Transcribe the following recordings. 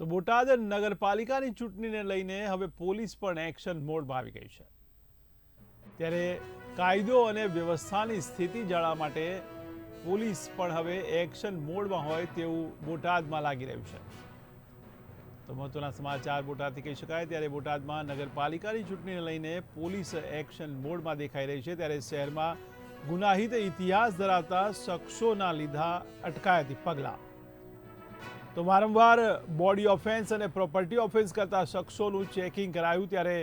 તો બોટાદ નગરપાલિકાની ચૂંટણીને લઈને હવે પોલીસ પણ એક્શન મોડમાં આવી ગઈ છે. ત્યારે કાયદો અને વ્યવસ્થાની સ્થિતિ જાળવવા માટે પોલીસ પણ હવે એક્શન મોડમાં હોય તેવું બોટાદમાં લાગી રહ્યું છે. તો મહત્વના સમાચાર બોટાદથી કહી શકાય, ત્યારે બોટાદમાં નગરપાલિકાની ચૂંટણીને લઈને પોલીસ એક્શન મોડમાં દેખાઈ રહી છે. ત્યારે શહેરમાં ગુનાહિત ઇતિહાસ ધરાવતા શખ્સોના લીધા અટકાયતી પગલાં. તો વારંવાર બોડી ઓફેન્સ અને પ્રોપર્ટી ઓફેન્સ કરતા શખ્સોનું ચેકિંગ કરાયું ત્યારે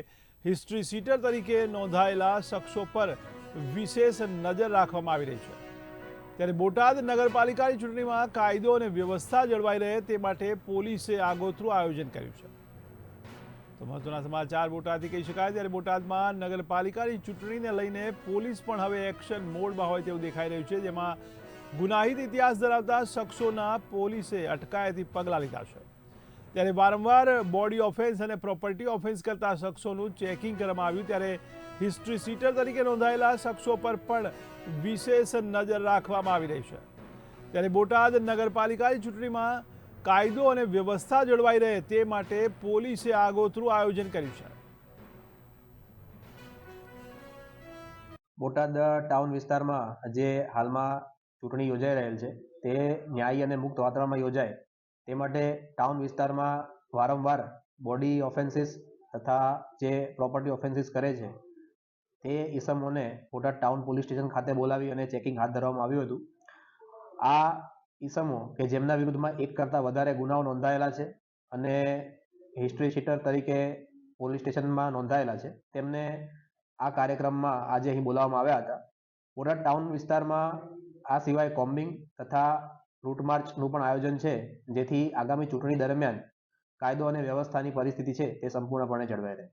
હિસ્ટ્રી સીટર તરીકે નોંધાયેલા શખ્સો પર વિશેષ નજર રાખવામાં આવી રહી છે. ત્યારે બોટાદ નગરપાલિકાની ચૂંટણીમાં કાયદો અને વ્યવસ્થા જળવાઈ રહે તે માટે પોલીસે આગોતરું આયોજન કર્યું છે. તો મહત્વના સમાચાર બોટાદથી કહી શકાય, ત્યારે બોટાદમાં નગરપાલિકાની ચૂંટણીને લઈને પોલીસ પણ હવે એક્શન મોડમાં હોય તેવું દેખાઈ રહ્યું છે, જેમાં ગુનાહિત ઇતિહાસ ધરાવતા શખ્સોના પોલીસે અટકાયતી પગલાં લીધા છે. ત્યારે વારંવાર બોડી ઓફેન્સ અને પ્રોપર્ટી ઓફેન્સ કરતા શખ્સોનું ચેકિંગ કરવામાં આવ્યું. ત્યારે હિસ્ટ્રી સીટર તરીકે નોંધાયેલા શખ્સો પર પણ વિશેષ નજર રાખવામાં આવી રહી છે. ત્યારે બોટાદ નગરપાલિકાની ચૂંટણીમાં કાયદો અને વ્યવસ્થા જળવાઈ રહે તે માટે પોલીસે આગોતરું આયોજન કર્યું છે. બોટાદ ટાઉન વિસ્તારમાં જે હાલમાં ચૂંટણી યોજાઈ રહેલ છે. તે ન્યાયી અને મુક્ત વાતાવરણમાં યોજાય. તે માટે ટાઉન વિસ્તારમાં વારંવાર બોડી ઓફેન્સીસ તથા જે પ્રોપર્ટી ઓફેન્સીસ કરે છે, તે ઈસમોને બોટાદ ટાઉન પોલીસ સ્ટેશન ખાતે બોલાવી અને ચેકિંગ હાથ ધરવામાં આવ્યું હતું. આ ઈસમો કે જેમના વિરુદ્ધમાં એક કરતાં વધારે ગુનાઓ નોંધાયેલા છે અને હિસ્ટ્રી શીટર તરીકે પોલીસ સ્ટેશનમાં નોંધાયેલા છે, તેમને આ કાર્યક્રમમાં આજે અહીં બોલાવવામાં આવ્યા હતા. બોટાદ ટાઉન વિસ્તારમાં આ સિવાય કોમ્બિંગ તથા રૂટ માર્ચનું પણ આયોજન છે, જેથી આગામી ચૂંટણી દરમિયાન કાયદો અને વ્યવસ્થાની પરિસ્થિતિ છે તે સંપૂર્ણપણે જળવાઈ રહે.